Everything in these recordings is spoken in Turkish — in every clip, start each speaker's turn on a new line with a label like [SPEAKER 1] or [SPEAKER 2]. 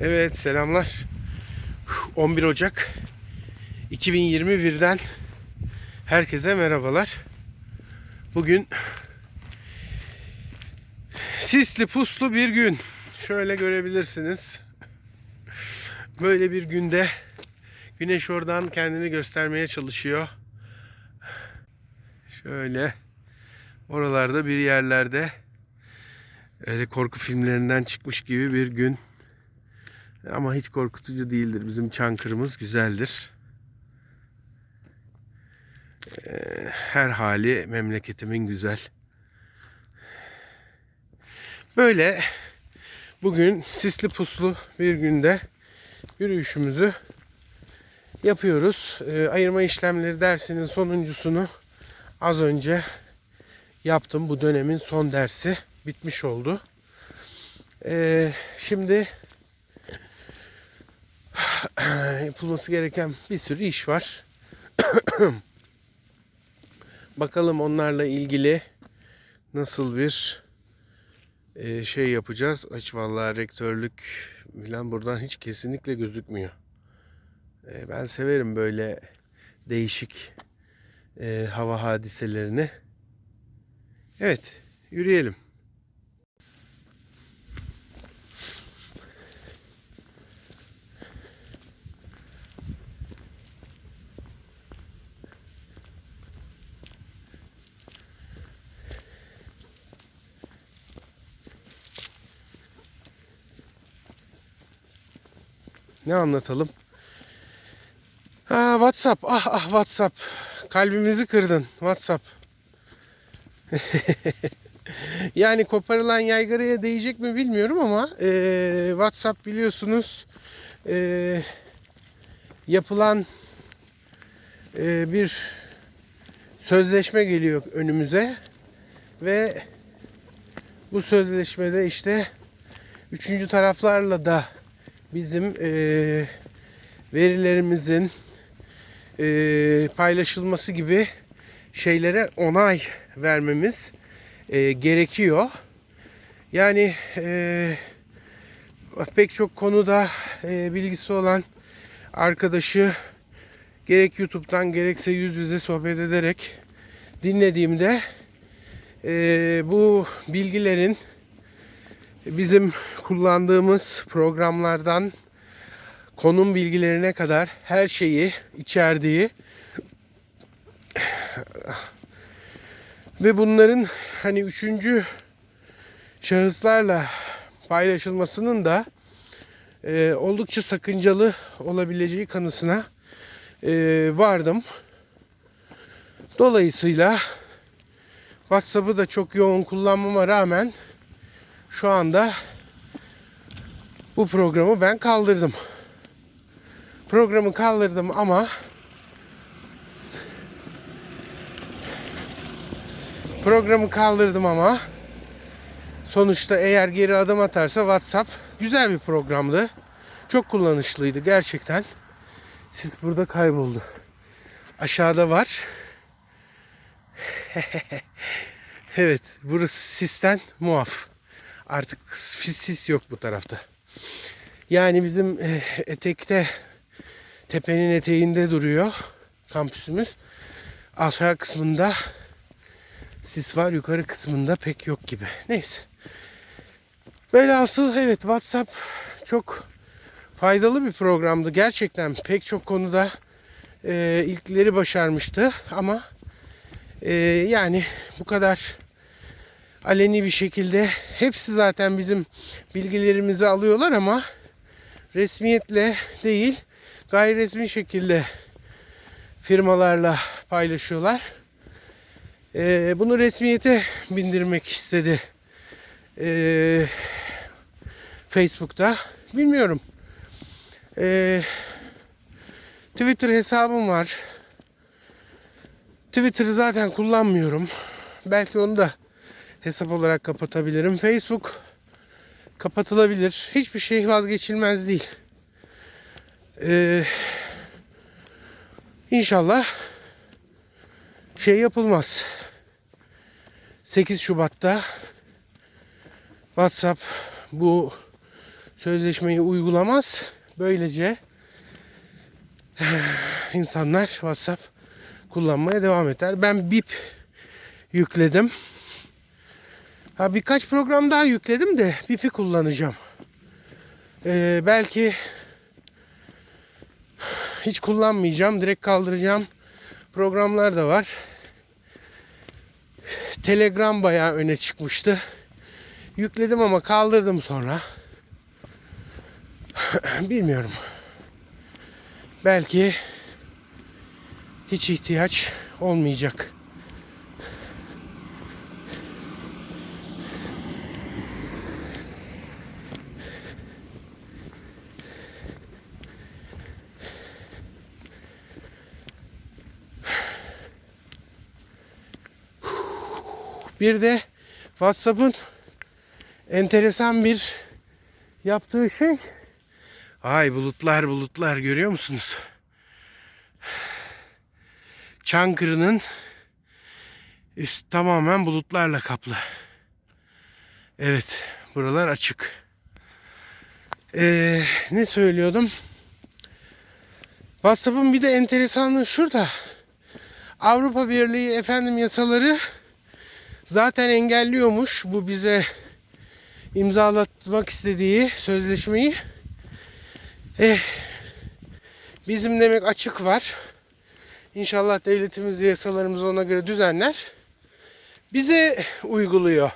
[SPEAKER 1] Evet selamlar. 11 Ocak 2021'den herkese merhabalar. Bugün sisli puslu bir gün. Şöyle görebilirsiniz. Böyle bir günde güneş oradan kendini göstermeye çalışıyor. Şöyle oralarda bir yerlerde öyle korku filmlerinden çıkmış gibi bir gün. Ama hiç korkutucu değildir. Bizim Çankırı'mız güzeldir. Ee, Her hali memleketimin güzel. Böyle bugün sisli puslu bir günde yürüyüşümüzü yapıyoruz. Ee, Ayırma işlemleri dersinin sonuncusunu az önce yaptım. Bu dönemin son dersi bitmiş oldu. Ee, şimdi yapılması gereken bir sürü iş var. Bakalım onlarla ilgili nasıl bir e, şey yapacağız. Aç vallahi rektörlük falan buradan hiç kesinlikle gözükmüyor. E, ben severim böyle değişik e, hava hadiselerini. Evet, yürüyelim. Ne anlatalım? Ha, WhatsApp. Ah ah WhatsApp. Kalbimizi kırdın. WhatsApp. yani koparılan yaygaraya değecek mi bilmiyorum ama eee, WhatsApp biliyorsunuz eee, yapılan eee, bir sözleşme geliyor önümüze ve bu sözleşmede işte üçüncü taraflarla da bizim eee, verilerimizin eee, paylaşılması gibi şeylere onay vermemiz eee, gerekiyor. Yani eee, pek çok konuda eee, bilgisi olan arkadaşı gerek YouTube'dan gerekse yüz yüze sohbet ederek dinlediğimde eee, bu bilgilerin bizim kullandığımız programlardan konum bilgilerine kadar her şeyi içerdiği ve bunların hani üçüncü şahıslarla paylaşılmasının da e, oldukça sakıncalı olabileceği kanısına e, vardım. Dolayısıyla WhatsApp'ı da çok yoğun kullanmama rağmen şu anda bu programı ben kaldırdım. Programı kaldırdım ama programı kaldırdım ama sonuçta eğer geri adım atarsa WhatsApp güzel bir programdı. Çok kullanışlıydı gerçekten. Siz burada kayboldu. Aşağıda var. evet, burası sisten muaf. Artık sis yok bu tarafta. Yani bizim eh, etekte tepenin eteğinde duruyor kampüsümüz. Aşağı kısmında sis var, yukarı kısmında pek yok gibi. Neyse. Böyle asıl evet WhatsApp çok faydalı bir programdı. Gerçekten pek çok konuda e, ilkleri başarmıştı ama e, yani bu kadar aleni bir şekilde hepsi zaten bizim bilgilerimizi alıyorlar ama resmiyetle değil gayri resmi şekilde firmalarla paylaşıyorlar. Ee, bunu resmiyete bindirmek istedi ee, Facebook'ta. Bilmiyorum. Ee, Twitter hesabım var. Twitter'ı zaten kullanmıyorum. Belki onu da hesap olarak kapatabilirim. Facebook kapatılabilir. Hiçbir şey vazgeçilmez değil. Ee, inşallah şey yapılmaz. 8 Şubat'ta WhatsApp bu sözleşmeyi uygulamaz. Böylece insanlar WhatsApp kullanmaya devam eder. Ben BIP yükledim. Ha birkaç program daha yükledim de BIP'i kullanacağım. Ee, belki hiç kullanmayacağım. Direkt kaldıracağım programlar da var. Telegram bayağı öne çıkmıştı. Yükledim ama kaldırdım sonra. Bilmiyorum. Belki hiç ihtiyaç olmayacak. Bir de WhatsApp'ın enteresan bir yaptığı şey ay bulutlar bulutlar görüyor musunuz? Çankırı'nın tamamen bulutlarla kaplı. Evet, buralar açık. Ee, ne söylüyordum? WhatsApp'ın bir de enteresanlığı şurada. Avrupa Birliği efendim yasaları zaten engelliyormuş bu bize imzalatmak istediği sözleşmeyi. Eh, bizim demek açık var. İnşallah devletimiz yasalarımızı ona göre düzenler. Bize uyguluyor.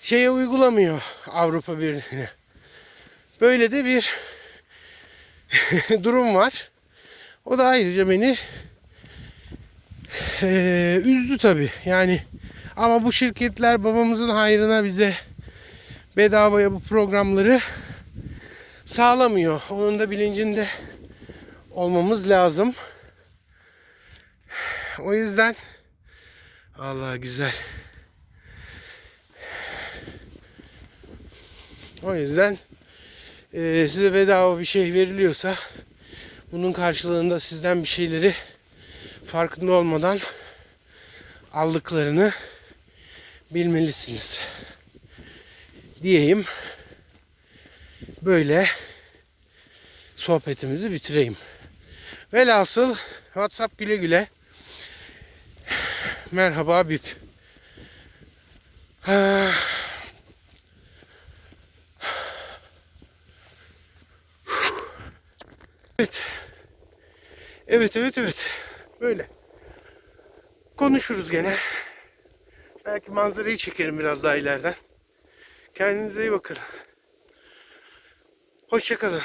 [SPEAKER 1] Şeye uygulamıyor Avrupa Birliği'ne. Böyle de bir durum var. O da ayrıca beni eee, üzdü tabii. Yani ama bu şirketler babamızın hayrına bize bedavaya bu programları sağlamıyor. Onun da bilincinde olmamız lazım. O yüzden Allah güzel. O yüzden eee, size bedava bir şey veriliyorsa bunun karşılığında sizden bir şeyleri farkında olmadan aldıklarını bilmelisiniz. Diyeyim. Böyle sohbetimizi bitireyim. Velhasıl WhatsApp güle güle. Merhaba Bip. Evet. Evet evet evet. Böyle. Konuşuruz gene. Belki manzarayı çekerim biraz daha ileriden. Kendinize iyi bakın. Hoşçakalın.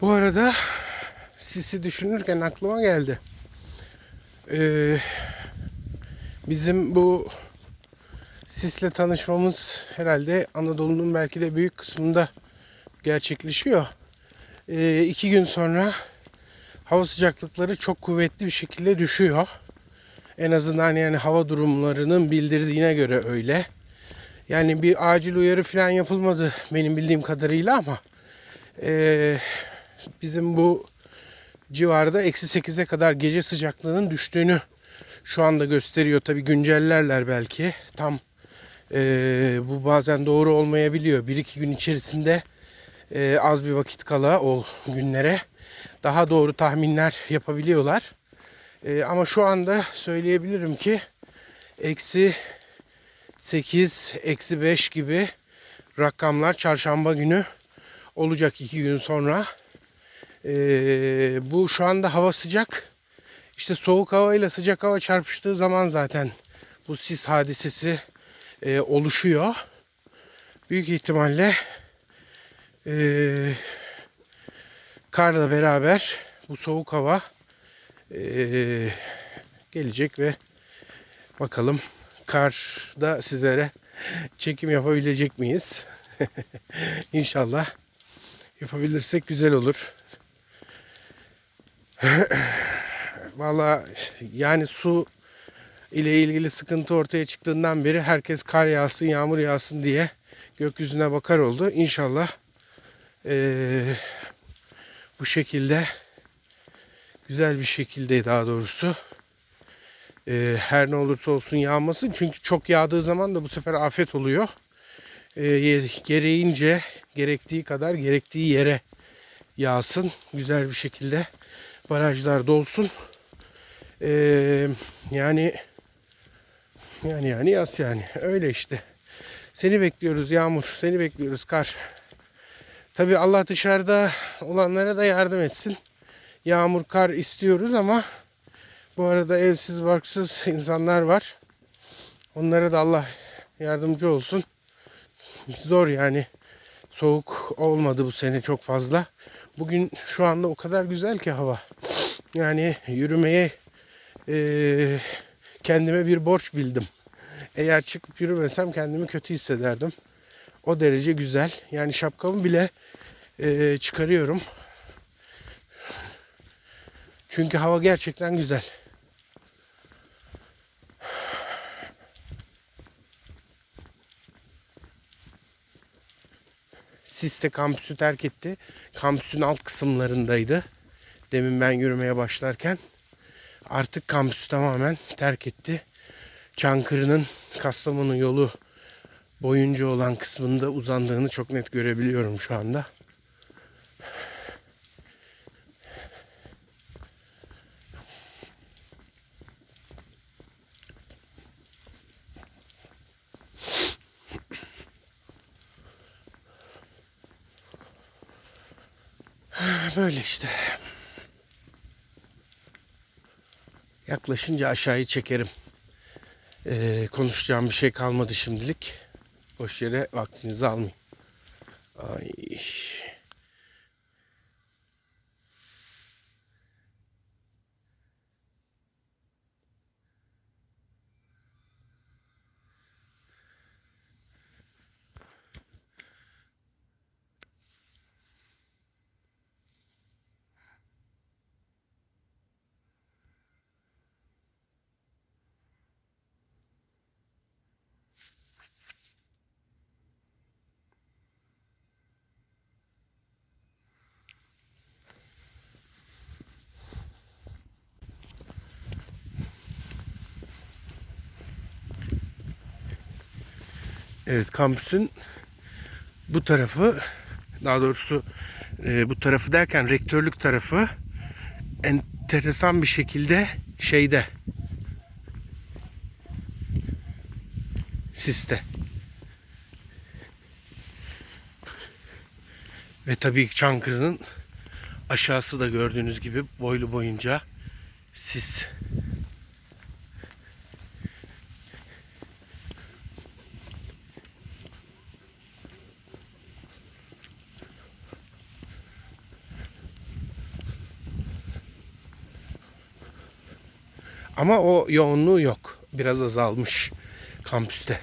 [SPEAKER 1] Bu arada sisi düşünürken aklıma geldi. Ee, bizim bu sisle tanışmamız herhalde Anadolu'nun belki de büyük kısmında gerçekleşiyor. Ee, iki gün sonra hava sıcaklıkları çok kuvvetli bir şekilde düşüyor. En azından yani hava durumlarının bildirdiğine göre öyle. Yani bir acil uyarı falan yapılmadı benim bildiğim kadarıyla ama eee bizim bu civarda eksi 8'e kadar gece sıcaklığının düştüğünü şu anda gösteriyor. Tabi güncellerler belki. Tam eee, bu bazen doğru olmayabiliyor. Bir iki gün içerisinde eee, az bir vakit kala o günlere daha doğru tahminler yapabiliyorlar. Eee, ama şu anda söyleyebilirim ki eksi 8, eksi 5 gibi rakamlar çarşamba günü olacak iki gün sonra. Ee, bu şu anda hava sıcak. İşte soğuk hava ile sıcak hava çarpıştığı zaman zaten bu sis hadisesi e, oluşuyor. Büyük ihtimalle e, karla beraber bu soğuk hava e, gelecek ve bakalım karda sizlere çekim yapabilecek miyiz? İnşallah yapabilirsek güzel olur. Valla yani su ile ilgili sıkıntı ortaya çıktığından beri herkes kar yağsın, yağmur yağsın diye gökyüzüne bakar oldu. İnşallah eee, bu şekilde güzel bir şekilde daha doğrusu eee, her ne olursa olsun yağmasın. Çünkü çok yağdığı zaman da bu sefer afet oluyor. Eee, gereğince gerektiği kadar gerektiği yere yağsın. Güzel bir şekilde barajlar dolsun. Eee, yani yani yani yaz yani. Öyle işte. Seni bekliyoruz Yağmur. Seni bekliyoruz kar. Tabi Allah dışarıda olanlara da yardım etsin. Yağmur kar istiyoruz ama bu arada evsiz barksız insanlar var. Onlara da Allah yardımcı olsun. Zor yani. Soğuk olmadı bu sene çok fazla. Bugün şu anda o kadar güzel ki hava. Yani yürümeye eee, kendime bir borç bildim. Eğer çıkıp yürümesem kendimi kötü hissederdim. O derece güzel. Yani şapkamı bile eee, çıkarıyorum. Çünkü hava gerçekten güzel. Sis de kampüsü terk etti. Kampüsün alt kısımlarındaydı. Demin ben yürümeye başlarken. Artık kampüsü tamamen terk etti. Çankırı'nın Kastamonu yolu boyunca olan kısmında uzandığını çok net görebiliyorum şu anda. Böyle işte. Yaklaşınca aşağıyı çekerim. Ee, konuşacağım bir şey kalmadı şimdilik. Boş yere vaktinizi almayayım. Ay. Evet kampüsün bu tarafı daha doğrusu e, bu tarafı derken rektörlük tarafı enteresan bir şekilde şeyde siste. Ve tabii Çankırı'nın aşağısı da gördüğünüz gibi boylu boyunca sis. Ama o yoğunluğu yok. Biraz azalmış kampüste.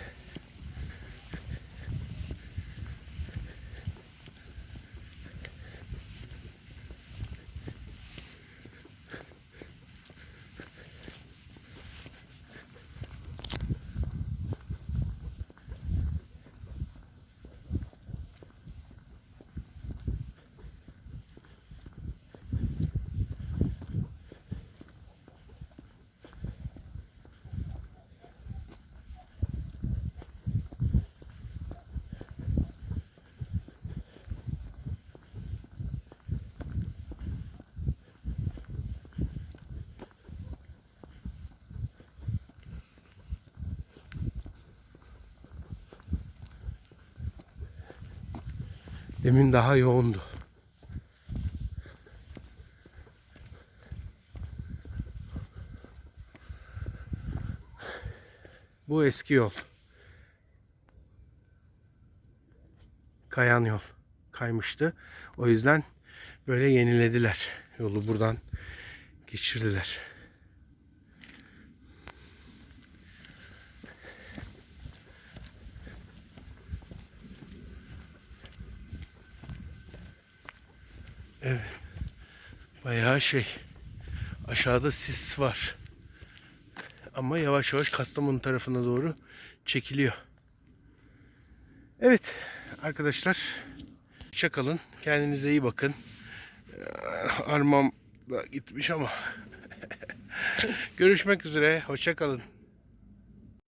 [SPEAKER 1] Demin daha yoğundu. Bu eski yol. Kayan yol. Kaymıştı. O yüzden böyle yenilediler. Yolu buradan geçirdiler. Evet. Bayağı şey. Aşağıda sis var. Ama yavaş yavaş Kastamonu tarafına doğru çekiliyor. Evet arkadaşlar. Hoşça kalın. Kendinize iyi bakın. Armam da gitmiş ama. Görüşmek üzere. Hoşça kalın.